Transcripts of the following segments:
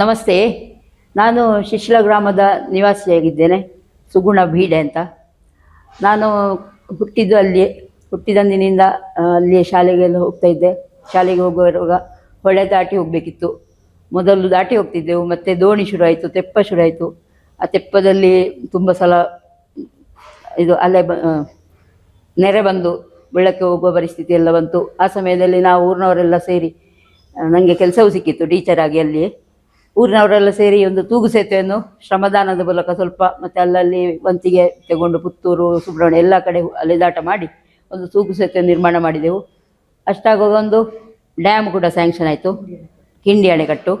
ನಮಸ್ತೆ, ನಾನು ಶಿಶಿಲ ಗ್ರಾಮದ ನಿವಾಸಿಯಾಗಿದ್ದೇನೆ, ಸುಗುಣ ಬೀಡೆ ಅಂತ. ನಾನು ಹುಟ್ಟಿದ್ದು ಅಲ್ಲಿಯೇ ಹುಟ್ಟಿದಂದಿನಿಂದ ಅಲ್ಲಿಯೇ ಶಾಲೆಗೆಲ್ಲ ಹೋಗ್ತಾ ಇದ್ದೆ. ಶಾಲೆಗೆ ಹೋಗುವಾಗ ಹೊಳೆ ದಾಟಿ ಹೋಗಬೇಕಿತ್ತು. ಮೊದಲು ದಾಟಿ ಹೋಗ್ತಿದ್ದೆವು, ಮತ್ತು ದೋಣಿ ಶುರುವಾಯಿತು, ತೆಪ್ಪ ಶುರು ಆಯಿತು ಆ ತೆಪ್ಪದಲ್ಲಿ ತುಂಬ ಸಲ, ಇದು ಅಲೆ ಬ ನೆರೆ ಬಂದು ಬೆಳ್ಳಕ್ಕೆ ಹೋಗುವ ಪರಿಸ್ಥಿತಿ ಎಲ್ಲ ಬಂತು. ಆ ಸಮಯದಲ್ಲಿ ನಾವು ಊರಿನವರೆಲ್ಲ ಸೇರಿ ನನಗೆ ಕೆಲಸವೂ ಸಿಕ್ಕಿತ್ತು ಟೀಚರ್ ಆಗಿ ಅಲ್ಲಿ ಊರಿನವರೆಲ್ಲ ಸೇರಿ ಒಂದು ತೂಗು ಸೇತುವೆಯನ್ನು ಶ್ರಮದಾನದ ಮೂಲಕ ಸ್ವಲ್ಪ ಮತ್ತು ಅಲ್ಲಲ್ಲಿ ವಂತಿಗೆ ತಗೊಂಡು ಪುತ್ತೂರು, ಸುಬ್ರಹ್ಮಣ್ಯ ಎಲ್ಲ ಕಡೆ ಅಲೆದಾಟ ಮಾಡಿ ಒಂದು ತೂಗು ಸೇತುವೆ ನಿರ್ಮಾಣ ಮಾಡಿದೆವು. ಅಷ್ಟಾಗುವಾಗ ಒಂದು ಡ್ಯಾಮ್ ಕೂಡ ಸ್ಯಾಂಕ್ಷನ್ ಆಯಿತು. ಕಿಂಡಿ ಅಣೆಕಟ್ಟು.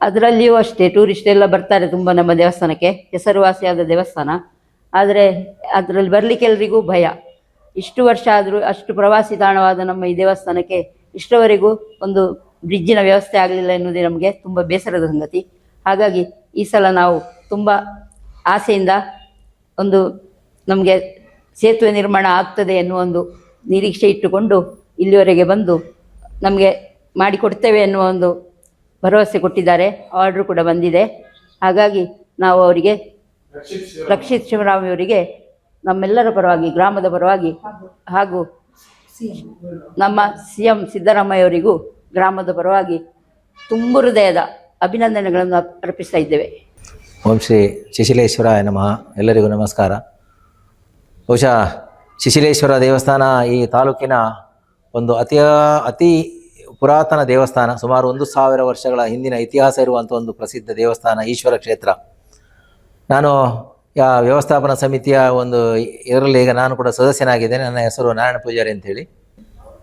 ಅದರಲ್ಲಿಯೂ ಅಷ್ಟೇ ಟೂರಿಸ್ಟ್ ಎಲ್ಲ ಬರ್ತಾರೆ ತುಂಬ ನಮ್ಮ ದೇವಸ್ಥಾನಕ್ಕೆ. ಹೆಸರುವಾಸಿಯಾದ ದೇವಸ್ಥಾನ. ಆದರೆ ಅದರಲ್ಲಿ ಬರಲಿಕ್ಕೆ ಎಲ್ರಿಗೂ ಭಯ. ಇಷ್ಟು ವರ್ಷ ಆದರೂ ಅಷ್ಟು ಪ್ರವಾಸಿ ತಾಣವಾದ ನಮ್ಮ ಈ ದೇವಸ್ಥಾನಕ್ಕೆ ಇಷ್ಟವರೆಗೂ ಒಂದು ಬ್ರಿಡ್ಜಿನ ವ್ಯವಸ್ಥೆ ಆಗಲಿಲ್ಲ ಎನ್ನುವುದೇ ನಮಗೆ ತುಂಬ ಬೇಸರದ ಸಂಗತಿ. ಹಾಗಾಗಿ ಈ ಸಲ ನಾವು ತುಂಬ ಆಸೆಯಿಂದ ಒಂದು ನಮಗೆ ಸೇತುವೆ ನಿರ್ಮಾಣ ಆಗ್ತದೆ ಎನ್ನುವ ಒಂದು ನಿರೀಕ್ಷೆ ಇಟ್ಟುಕೊಂಡು ಇಲ್ಲಿವರೆಗೆ ಬಂದು ನಮಗೆ ಮಾಡಿಕೊಡ್ತೇವೆ ಎನ್ನುವ ಒಂದು ಭರವಸೆ ಕೊಟ್ಟಿದ್ದಾರೆ. ಆರ್ಡ್ರು ಕೂಡ ಬಂದಿದೆ. ಹಾಗಾಗಿ ನಾವು ಅವರಿಗೆ ರಕ್ಷಿತ್ ಶಿವರಾಮಿಯವರಿಗೆ ನಮ್ಮೆಲ್ಲರ ಪರವಾಗಿ ಗ್ರಾಮದ ಪರವಾಗಿ ಹಾಗೂ ನಮ್ಮ ಸಿ ಎಂ ಸಿದ್ದರಾಮಯ್ಯವರಿಗೂ ಗ್ರಾಮದ ಪರವಾಗಿ ತುಂಬು ಹೃದಯದ ಅಭಿನಂದನೆಗಳನ್ನು ಅರ್ಪಿಸ್ತಾ ಇದ್ದೇವೆ. ಓಂ ಶ್ರೀ ಶಿಶಿಲೇಶ್ವರಾಯ ನಮಃ. ಎಲ್ಲರಿಗೂ ನಮಸ್ಕಾರ. ಬಹುಶಃ ಶಿಶಿಲೇಶ್ವರ ದೇವಸ್ಥಾನ ಈ ತಾಲೂಕಿನ ಒಂದು ಅತಿ ಅತಿ ಪುರಾತನ ದೇವಸ್ಥಾನ, ಸುಮಾರು ಒಂದು ಸಾವಿರ ವರ್ಷಗಳ ಹಿಂದಿನ ಇತಿಹಾಸ ಇರುವಂಥ ಒಂದು ಪ್ರಸಿದ್ಧ ದೇವಸ್ಥಾನ ಈಶ್ವರ ಕ್ಷೇತ್ರ. ನಾನು ವ್ಯವಸ್ಥಾಪನಾ ಸಮಿತಿಯ ಒಂದು ಇದರಲ್ಲಿ ಈಗ ನಾನು ಕೂಡ ಸದಸ್ಯನಾಗಿದ್ದೇನೆ. ನನ್ನ ಹೆಸರು ನಾರಾಯಣ ಪೂಜಾರಿ ಅಂತೇಳಿ.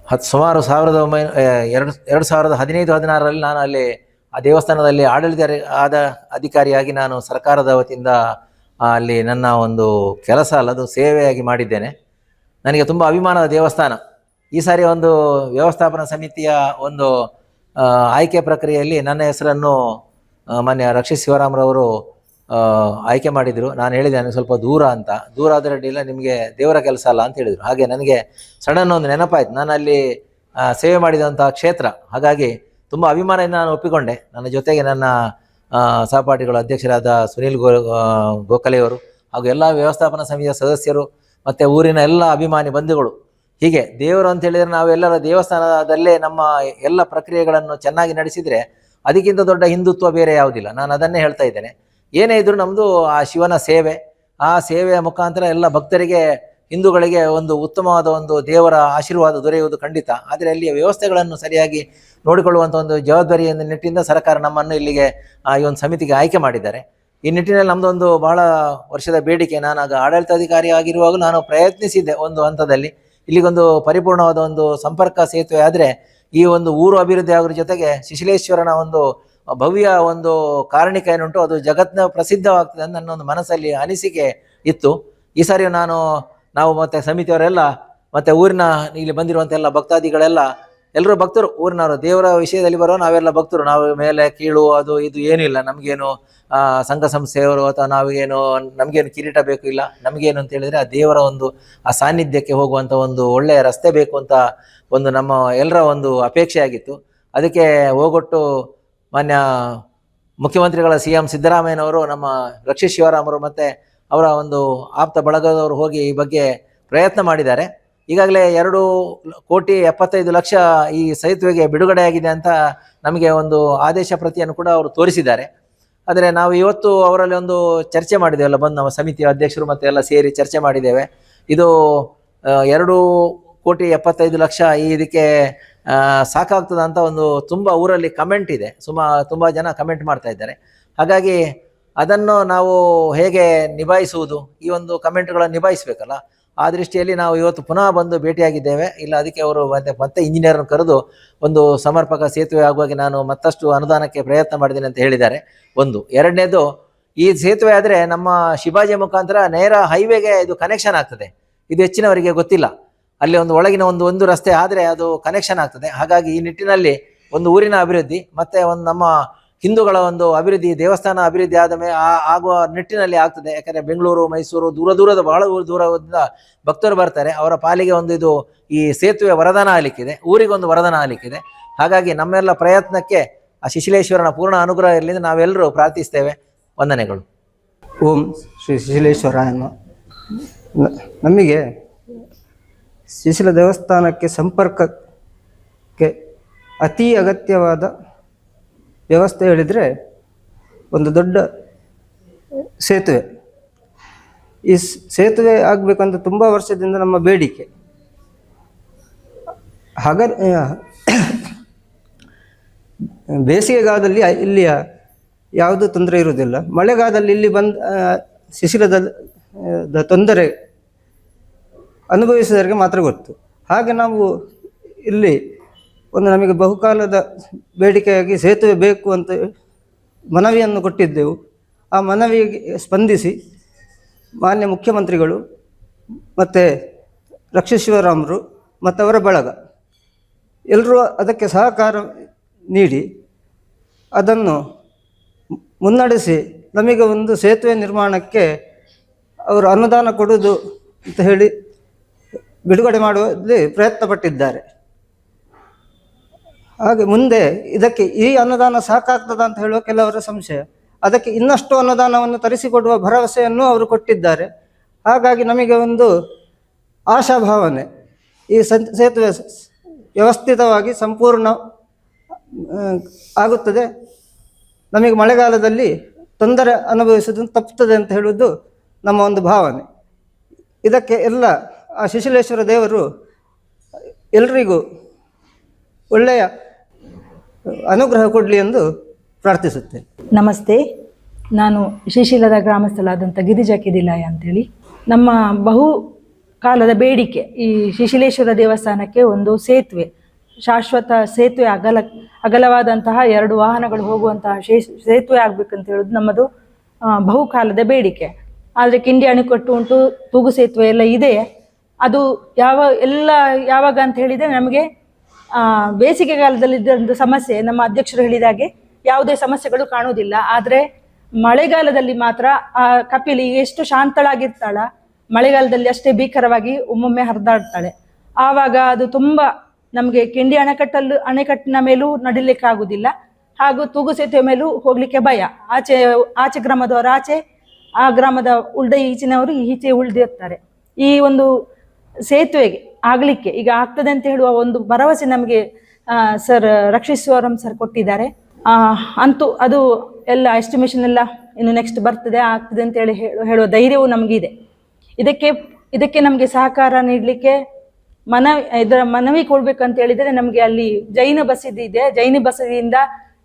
ಹತ್ತು ಸುಮಾರು ಸಾವಿರದ ಒಂಬೈನೂ ಎರಡು ಎರಡು ಸಾವಿರದ ಹದಿನೈದು, ಹದಿನಾರರಲ್ಲಿ ನಾನು ಅಲ್ಲಿ ಆ ದೇವಸ್ಥಾನದಲ್ಲಿ ಆಡಳಿತ ಆದ ಅಧಿಕಾರಿಯಾಗಿ ನಾನು ಸರ್ಕಾರದ ವತಿಯಿಂದ ಅಲ್ಲಿ ನನ್ನ ಒಂದು ಕೆಲಸ ಅಲ್ಲ, ಅದು ಸೇವೆಯಾಗಿ ಮಾಡಿದ್ದೇನೆ. ನನಗೆ ತುಂಬ ಅಭಿಮಾನದ ದೇವಸ್ಥಾನ. ಈ ಸಾರಿ ಒಂದು ವ್ಯವಸ್ಥಾಪನಾ ಸಮಿತಿಯ ಒಂದು ಆಯ್ಕೆ ಪ್ರಕ್ರಿಯೆಯಲ್ಲಿ ನನ್ನ ಹೆಸರನ್ನು ಮಾನ್ಯ ರಕ್ಷಿತ್ ಶಿವರಾಮ್ರವರು ಆಯ್ಕೆ ಮಾಡಿದರು. ನಾನು ಹೇಳಿದೆ, ನನಗೆ ಸ್ವಲ್ಪ ದೂರ ಅಂತ. ದೂರ ಆದರೆ ಅಡ್ಡಿಲ್ಲ ನಿಮಗೆ ದೇವರ ಕೆಲಸ ಅಲ್ಲ ಅಂತ ಹೇಳಿದರು. ಹಾಗೆ ನನಗೆ ಸಡನ್ ಒಂದು ನೆನಪಾಯಿತು. ನಾನು ಅಲ್ಲಿ ಸೇವೆ ಮಾಡಿದಂಥ ಕ್ಷೇತ್ರ. ಹಾಗಾಗಿ ತುಂಬ ಅಭಿಮಾನದಿಂದ ನಾನು ಒಪ್ಪಿಕೊಂಡೆ. ನನ್ನ ಜೊತೆಗೆ ನನ್ನ ಸಹಪಾಠಿಗಳು ಅಧ್ಯಕ್ಷರಾದ ಸುನೀಲ್ ಗೋ ಗೋಖಲೆಯವರು ಹಾಗೂ ಎಲ್ಲ ವ್ಯವಸ್ಥಾಪನಾ ಸಮಿತಿಯ ಸದಸ್ಯರು ಮತ್ತು ಊರಿನ ಎಲ್ಲ ಅಭಿಮಾನಿ ಬಂಧುಗಳು. ಹೀಗೆ ದೇವರು ಅಂತ ಹೇಳಿದರೆ ನಾವೆಲ್ಲರ ದೇವಸ್ಥಾನದಲ್ಲೇ ನಮ್ಮ ಎಲ್ಲ ಪ್ರಕ್ರಿಯೆಗಳನ್ನು ಚೆನ್ನಾಗಿ ನಡೆಸಿದರೆ ಅದಕ್ಕಿಂತ ದೊಡ್ಡ ಹಿಂದುತ್ವ ಬೇರೆ ಯಾವುದಿಲ್ಲ. ನಾನು ಅದನ್ನೇ ಹೇಳ್ತಾ ಇದ್ದೇನೆ. ಏನೇ ಇದ್ರೂ ನಮ್ಮದು ಆ ಶಿವನ ಸೇವೆ, ಆ ಸೇವೆಯ ಮುಖಾಂತರ ಎಲ್ಲ ಭಕ್ತರಿಗೆ, ಹಿಂದೂಗಳಿಗೆ ಒಂದು ಉತ್ತಮವಾದ ಒಂದು ದೇವರ ಆಶೀರ್ವಾದ ದೊರೆಯುವುದು ಖಂಡಿತ. ಆದರೆ ಅಲ್ಲಿಯ ವ್ಯವಸ್ಥೆಗಳನ್ನು ಸರಿಯಾಗಿ ನೋಡಿಕೊಳ್ಳುವಂಥ ಒಂದು ಜವಾಬ್ದಾರಿಯ ನಿಟ್ಟಿನಿಂದ ಸರ್ಕಾರ ನಮ್ಮನ್ನು ಇಲ್ಲಿಗೆ ಈ ಒಂದು ಸಮಿತಿಗೆ ಆಯ್ಕೆ ಮಾಡಿದ್ದಾರೆ. ಈ ನಿಟ್ಟಿನಲ್ಲಿ ನಮ್ಮದೊಂದು ಬಹಳ ವರ್ಷದ ಬೇಡಿಕೆ. ನಾನು ಆಗ ಆಡಳಿತಾಧಿಕಾರಿ ಆಗಿರುವಾಗ ನಾನು ಪ್ರಯತ್ನಿಸಿದ್ದೆ ಒಂದು ಹಂತದಲ್ಲಿ. ಇಲ್ಲಿಗೊಂದು ಪರಿಪೂರ್ಣವಾದ ಒಂದು ಸಂಪರ್ಕ ಸೇತುವೆ ಆದರೆ ಈ ಒಂದು ಊರು ಅಭಿವೃದ್ಧಿ ಆಗೋದ್ರ ಜೊತೆಗೆ ಶಿಶಿಲೇಶ್ವರನ ಒಂದು ಭವ್ಯ ಒಂದು ಕಾರಣಿಕ ಏನುಂಟು, ಅದು ಜಗತ್ತಿನ ಪ್ರಸಿದ್ಧವಾಗ್ತದೆ ಅಂತ ನನ್ನೊಂದು ಮನಸ್ಸಲ್ಲಿ ಅನಿಸಿಕೆ ಇತ್ತು. ಈ ಸಾರಿ ನಾನು, ನಾವು ಮತ್ತೆ ಸಮಿತಿಯವರೆಲ್ಲ, ಮತ್ತು ಊರಿನ ಇಲ್ಲಿ ಬಂದಿರುವಂಥ ಎಲ್ಲ ಭಕ್ತಾದಿಗಳೆಲ್ಲ, ಎಲ್ಲರೂ ಭಕ್ತರು, ಊರಿನವರು, ದೇವರ ವಿಷಯದಲ್ಲಿ ಬರೋ ನಾವೆಲ್ಲ ಭಕ್ತರು. ನಾವು ಮೇಲೆ ಕೀಳು, ಅದು ಇದು ಏನಿಲ್ಲ, ನಮ್ಗೇನು ಸಂಘ ಸಂಸ್ಥೆಯವರು ಅಥವಾ ನಾವೇನು, ನಮಗೇನು ಕಿರೀಟ ಬೇಕು ಇಲ್ಲ, ನಮಗೇನು ಅಂತ ಹೇಳಿದರೆ ಆ ದೇವರ ಒಂದು, ಆ ಸಾನ್ನಿಧ್ಯಕ್ಕೆ ಹೋಗುವಂಥ ಒಂದು ಒಳ್ಳೆಯ ರಸ್ತೆ ಬೇಕು ಅಂತ ಒಂದು ನಮ್ಮ ಎಲ್ಲರ ಒಂದು ಅಪೇಕ್ಷೆ ಆಗಿತ್ತು ಅದಕ್ಕೆ ಹೋಗೊಟ್ಟು ಮಾನ್ಯ ಮುಖ್ಯಮಂತ್ರಿಗಳ ಸಿ ಎಂ ಸಿದ್ದರಾಮಯ್ಯನವರು, ನಮ್ಮ ರಕ್ಷಿತ್ ಶಿವರಾಮರು ಮತ್ತು ಅವರ ಒಂದು ಆಪ್ತ ಬಳಗದವರು ಹೋಗಿ ಈ ಬಗ್ಗೆ ಪ್ರಯತ್ನ ಮಾಡಿದ್ದಾರೆ. ಈಗಾಗಲೇ ಎರಡು ಕೋಟಿ ಎಪ್ಪತ್ತೈದು ಲಕ್ಷ ಈ ಸೇತುವೆಗೆ ಬಿಡುಗಡೆಯಾಗಿದೆ ಅಂತ ನಮಗೆ ಒಂದು ಆದೇಶ ಪ್ರತಿಯನ್ನು ಕೂಡ ಅವರು ತೋರಿಸಿದ್ದಾರೆ. ಆದರೆ ನಾವು ಇವತ್ತು ಅವರಲ್ಲಿ ಒಂದು ಚರ್ಚೆ ಮಾಡಿದ್ದೇವಲ್ಲ, ಬಂದು ನಮ್ಮ ಸಮಿತಿಯ ಅಧ್ಯಕ್ಷರು ಮತ್ತು ಎಲ್ಲ ಸೇರಿ ಚರ್ಚೆ ಮಾಡಿದ್ದೇವೆ. ಇದು ಎರಡು ಕೋಟಿ ಎಪ್ಪತ್ತೈದು ಲಕ್ಷ ಈ ಇದಕ್ಕೆ ಸಾಕಾಗ್ತದ ಅಂತ ಒಂದು ತುಂಬ ಊರಲ್ಲಿ ಕಮೆಂಟ್ ಇದೆ. ಸುಮಾ, ತುಂಬ ಜನ ಕಮೆಂಟ್ ಮಾಡ್ತಾ ಇದ್ದಾರೆ. ಹಾಗಾಗಿ ಅದನ್ನು ನಾವು ಹೇಗೆ ನಿಭಾಯಿಸುವುದು? ಈ ಒಂದು ಕಮೆಂಟ್ಗಳನ್ನು ನಿಭಾಯಿಸಬೇಕಲ್ಲ? ಆ ದೃಷ್ಟಿಯಲ್ಲಿ ನಾವು ಇವತ್ತು ಪುನಃ ಬಂದು ಭೇಟಿಯಾಗಿದ್ದೇವೆ. ಇಲ್ಲ, ಅದಕ್ಕೆ ಅವರು ಮತ್ತೆ ಮತ್ತೆ ಇಂಜಿನಿಯರನ್ನು ಕರೆದು ಒಂದು ಸಮರ್ಪಕ ಸೇತುವೆ ಆಗುವಾಗೆ ನಾನು ಮತ್ತಷ್ಟು ಅನುದಾನಕ್ಕೆ ಪ್ರಯತ್ನ ಮಾಡಿದ್ದೀನಿ ಅಂತ ಹೇಳಿದ್ದಾರೆ. ಒಂದು. ಎರಡನೇದು, ಈ ಸೇತುವೆ ಆದರೆ ನಮ್ಮ ಶಿವಾಜಿ ಮುಖಾಂತರ ನೇರ ಹೈವೇಗೆ ಇದು ಕನೆಕ್ಷನ್ ಆಗ್ತದೆ. ಇದು ಹೆಚ್ಚಿನವರಿಗೆ ಗೊತ್ತಿಲ್ಲ. ಅಲ್ಲಿ ಒಂದು ಒಳಗಿನ ಒಂದು ಒಂದು ರಸ್ತೆ ಆದರೆ ಅದು ಕನೆಕ್ಷನ್ ಆಗ್ತದೆ. ಹಾಗಾಗಿ ಈ ನಿಟ್ಟಿನಲ್ಲಿ ಒಂದು ಊರಿನ ಅಭಿವೃದ್ಧಿ ಮತ್ತೆ ಒಂದು ನಮ್ಮ ಹಿಂದೂಗಳ ಒಂದು ಅಭಿವೃದ್ಧಿ, ದೇವಸ್ಥಾನ ಅಭಿವೃದ್ಧಿ ಆದ ಮೇಲೆ ಆಗುವ ನಿಟ್ಟಿನಲ್ಲಿ ಆಗ್ತದೆ. ಯಾಕಂದ್ರೆ ಬೆಂಗಳೂರು, ಮೈಸೂರು ದೂರ ದೂರದ, ಬಹಳ ದೂರದಿಂದ ಭಕ್ತರು ಬರ್ತಾರೆ. ಅವರ ಪಾಲಿಗೆ ಒಂದು ಇದು ಈ ಸೇತುವೆ ವರದಾನ ಊರಿಗೆ ಊರಿಗೊಂದು ವರದಾನ ಆಲಿಕ್ಕಿದೆ ಹಾಗಾಗಿ ನಮ್ಮೆಲ್ಲ ಪ್ರಯತ್ನಕ್ಕೆ ಆ ಶಿಶಿಲೇಶ್ವರನ ಪೂರ್ಣ ಅನುಗ್ರಹ ಇರಲಿ ನಾವೆಲ್ಲರೂ ಪ್ರಾರ್ಥಿಸ್ತೇವೆ. ವಂದನೆಗಳು. ಓಂ ಶ್ರೀ ಶಿಶಿಲೇಶ್ವರ ನಮಃ. ನಮಗೆ ಶಿಶಿಲ ದೇವಸ್ಥಾನಕ್ಕೆ ಸಂಪರ್ಕಕ್ಕೆ ಅತಿ ಅಗತ್ಯವಾದ ವ್ಯವಸ್ಥೆ ಹೇಳಿದರೆ ಒಂದು ದೊಡ್ಡ ಸೇತುವೆ. ಈ ಸೇತುವೆ ಆಗಬೇಕಂತ ತುಂಬ ವರ್ಷದಿಂದ ನಮ್ಮ ಬೇಡಿಕೆ. ಹಾಗ ಬೇಸಿಗೆಗಾಲದಲ್ಲಿ ಇಲ್ಲಿಯ ಯಾವುದೂ ತೊಂದರೆ ಇರುವುದಿಲ್ಲ. ಮಳೆಗಾಲದಲ್ಲಿ ಇಲ್ಲಿ ಬಂದ ಶಿಶಿಲದ ತೊಂದರೆ ಅನುಭವಿಸಿದವರಿಗೆ ಮಾತ್ರ ಗೊತ್ತು. ಹಾಗೆ ನಾವು ಇಲ್ಲಿ ಒಂದು ನಮಗೆ ಬಹುಕಾಲದ ಬೇಡಿಕೆಯಾಗಿ ಸೇತುವೆ ಬೇಕು ಅಂತ ಮನವಿಯನ್ನು ಕೊಟ್ಟಿದ್ದೆವು. ಆ ಮನವಿಗೆ ಸ್ಪಂದಿಸಿ ಮಾನ್ಯ ಮುಖ್ಯಮಂತ್ರಿಗಳು ಮತ್ತು ರಕ್ಷಶಿವರಾಮರು ಮತ್ತು ಅವರ ಬಳಗ ಎಲ್ಲರೂ ಅದಕ್ಕೆ ಸಹಕಾರ ನೀಡಿ ಅದನ್ನು ಮುನ್ನಡೆಸಿ ನಮಗೆ ಒಂದು ಸೇತುವೆ ನಿರ್ಮಾಣಕ್ಕೆ ಅವರು ಅನುದಾನ ಕೊಡುವುದು ಅಂತ ಹೇಳಿ ಬಿಡುಗಡೆ ಮಾಡುವಲ್ಲಿ ಪ್ರಯತ್ನ ಪಟ್ಟಿದ್ದಾರೆ ಹಾಗೆ ಮುಂದೆ ಇದಕ್ಕೆ ಈ ಅನುದಾನ ಸಾಕಾಗ್ತದ ಅಂತ ಹೇಳುವ ಕೆಲವರ ಸಂಶಯ. ಅದಕ್ಕೆ ಇನ್ನಷ್ಟು ಅನುದಾನವನ್ನು ತರಿಸಿಕೊಡುವ ಭರವಸೆಯನ್ನು ಅವರು ಕೊಟ್ಟಿದ್ದಾರೆ. ಹಾಗಾಗಿ ನಮಗೆ ಒಂದು ಆಶಾಭಾವನೆ. ಈ ಸೇತುವೆ ವ್ಯವಸ್ಥಿತವಾಗಿ ಸಂಪೂರ್ಣ ಆಗುತ್ತದೆ. ನಮಗೆ ಮಳೆಗಾಲದಲ್ಲಿ ತೊಂದರೆ ಅನುಭವಿಸುವುದನ್ನು ತಪ್ಪುತ್ತದೆ ಅಂತ ಹೇಳುವುದು ನಮ್ಮ ಒಂದು ಭಾವನೆ. ಇದಕ್ಕೆ ಎಲ್ಲ ಆ ಶಿಶಿಲೇಶ್ವರ ದೇವರು ಎಲ್ರಿಗೂ ಒಳ್ಳೆಯ ಅನುಗ್ರಹ ಕೊಡಲಿ ಎಂದು ಪ್ರಾರ್ಥಿಸುತ್ತೇನೆ. ನಮಸ್ತೆ. ನಾನು ಶಿಶಿಲದ ಗ್ರಾಮಸ್ಥಳಾದಂಥ ಗಿರಿಜಾ ಕಿದಿಲಾಯ ಅಂತೇಳಿ. ನಮ್ಮ ಬಹು ಕಾಲದ ಬೇಡಿಕೆ ಈ ಶಿಶಿಲೇಶ್ವರ ದೇವಸ್ಥಾನಕ್ಕೆ ಒಂದು ಸೇತುವೆ, ಶಾಶ್ವತ ಸೇತುವೆ ಅಗಲ, ಅಗಲವಾದಂತಹ ಎರಡು ವಾಹನಗಳು ಹೋಗುವಂತಹ ಶೇ, ಸೇತುವೆ ಆಗಬೇಕಂತ ಹೇಳೋದು ನಮ್ಮದು ಬಹುಕಾಲದ ಬೇಡಿಕೆ. ಆದರೆ ಕಿಂಡಿ ಅಣೆಕಟ್ಟು ಉಂಟು, ತೂಗು ಸೇತುವೆ ಎಲ್ಲ ಇದೆ. ಅದು ಯಾವ ಎಲ್ಲ ಯಾವಾಗ ಅಂತ ಹೇಳಿದರೆ ನಮಗೆ ಆ, ಬೇಸಿಗೆಗಾಲದಲ್ಲಿ ಇದ್ದ ಸಮಸ್ಯೆ ನಮ್ಮ ಅಧ್ಯಕ್ಷರು ಹೇಳಿದ ಹಾಗೆ ಯಾವುದೇ ಸಮಸ್ಯೆಗಳು ಕಾಣುವುದಿಲ್ಲ. ಆದರೆ ಮಳೆಗಾಲದಲ್ಲಿ ಮಾತ್ರ ಆ ಕಪಿಲಿ ಎಷ್ಟು ಶಾಂತಳಾಗಿರ್ತಾಳ ಮಳೆಗಾಲದಲ್ಲಿ ಅಷ್ಟೇ ಭೀಕರವಾಗಿ ಒಮ್ಮೊಮ್ಮೆ ಹರಿದಾಡ್ತಾಳೆ. ಆವಾಗ ಅದು ತುಂಬ ನಮಗೆ ಕಿಂಡಿ ಅಣೆಕಟ್ಟಲ್ಲೂ ಅಣೆಕಟ್ಟಿನ ಮೇಲೂ ನಡಿಲಿಕ್ಕೆ ಆಗುದಿಲ್ಲ ಹಾಗೂ ತೂಗು ಸೇತುವೆ ಮೇಲೂ ಹೋಗ್ಲಿಕ್ಕೆ ಭಯ. ಆಚೆ ಆಚೆ ಗ್ರಾಮದವರು ಆಚೆ ಆ ಗ್ರಾಮದ ಉಳ್ದ ಈಚಿನವರು ಈಚೆ ಉಳ್ದಿರ್ತಾರೆ. ಈ ಒಂದು ಸೇತುವೆಗೆ ಆಗಲಿಕ್ಕೆ ಈಗ ಆಗ್ತದೆ ಅಂತ ಹೇಳುವ ಒಂದು ಭರವಸೆ ನಮಗೆ ಸರ್ ರಕ್ಷಿಸುವರಂ ಸರ್ ಕೊಟ್ಟಿದ್ದಾರೆ. ಅಂತೂ ಅದು ಎಲ್ಲ ಎಸ್ಟಿಮೇಷನ್ ಎಲ್ಲ ಇನ್ನು ನೆಕ್ಸ್ಟ್ ಬರ್ತದೆ, ಆಗ್ತದೆ ಅಂತ ಹೇಳಿ ಹೇಳು- ಹೇಳುವ ಧೈರ್ಯವು ನಮಗಿದೆ. ಇದಕ್ಕೆ ಇದಕ್ಕೆ ನಮಗೆ ಸಹಕಾರ ನೀಡಲಿಕ್ಕೆ ಮನವಿ, ಇದರ ಮನವಿ ಕೊಡ್ಬೇಕಂತ ಹೇಳಿದರೆ ನಮಗೆ ಅಲ್ಲಿ ಜೈನ ಬಸದಿ ಇದೆ. ಜೈನ ಬಸದಿಯಿಂದ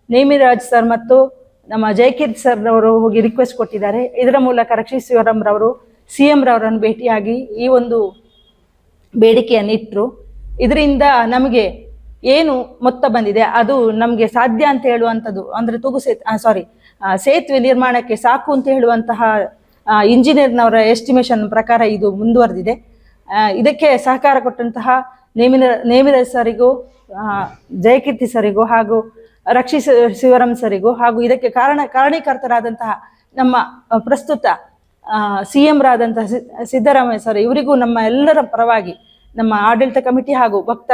ನೇಮಿರಾಜ್ ಸರ್ ಮತ್ತು ನಮ್ಮ ಜಯಕೀರ್ತಿ ಸರ್ ಅವರು ಹೋಗಿ ರಿಕ್ವೆಸ್ಟ್ ಕೊಟ್ಟಿದ್ದಾರೆ. ಇದರ ಮೂಲಕ ರಕ್ಷಿಸಿವರಂ ರವರು ಸಿ ಎಂ ರವರನ್ನು ಭೇಟಿಯಾಗಿ ಈ ಒಂದು ಬೇಡಿಕೆಯನ್ನು ಇಟ್ಟರು ಇದರಿಂದ ನಮಗೆ ಏನು ಮೊತ್ತ ಬಂದಿದೆ, ಅದು ನಮಗೆ ಸಾಧ್ಯ ಅಂತ ಹೇಳುವಂಥದ್ದು, ಅಂದರೆ ತೂಗು ಸೇತ್ ಸಾರಿ ಸೇತುವೆ ನಿರ್ಮಾಣಕ್ಕೆ ಸಾಕು ಅಂತ ಹೇಳುವಂತಹ ಇಂಜಿನಿಯರ್ನವರ ಎಸ್ಟಿಮೇಷನ್ ಪ್ರಕಾರ ಇದು ಮುಂದುವರೆದಿದೆ. ಇದಕ್ಕೆ ಸಹಕಾರ ಕೊಟ್ಟಂತಹ ನೇಮಿನ ನೇಮಿರ ಸರಿಗೂ ಜಯಕೀರ್ತಿ ಸರಿಗೂ ಹಾಗೂ ರಕ್ಷಿಸ, ಶಿವರಾಮ್ ಸರಿಗೂ ಹಾಗೂ ಇದಕ್ಕೆ ಕಾರಣ, ಕಾರಣೀಕರ್ತರಾದಂತಹ ನಮ್ಮ ಪ್ರಸ್ತುತ ಸಿ ಎಂ ರಾದಂತಹ ಸಿ- ಸಿದ್ದರಾಮಯ್ಯ ಸರ್, ಇವರಿಗೂ ನಮ್ಮ ಎಲ್ಲರ ಪರವಾಗಿ ನಮ್ಮ ಆಡಳಿತ ಕಮಿಟಿ ಹಾಗೂ ಭಕ್ತ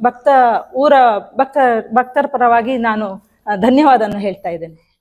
ಭಕ್ತ ಊರ, ಭಕ್ತ, ಭಕ್ತರ ಪರವಾಗಿ ನಾನು ಧನ್ಯವಾದವನ್ನು ಹೇಳ್ತಾ ಇದ್ದೇನೆ.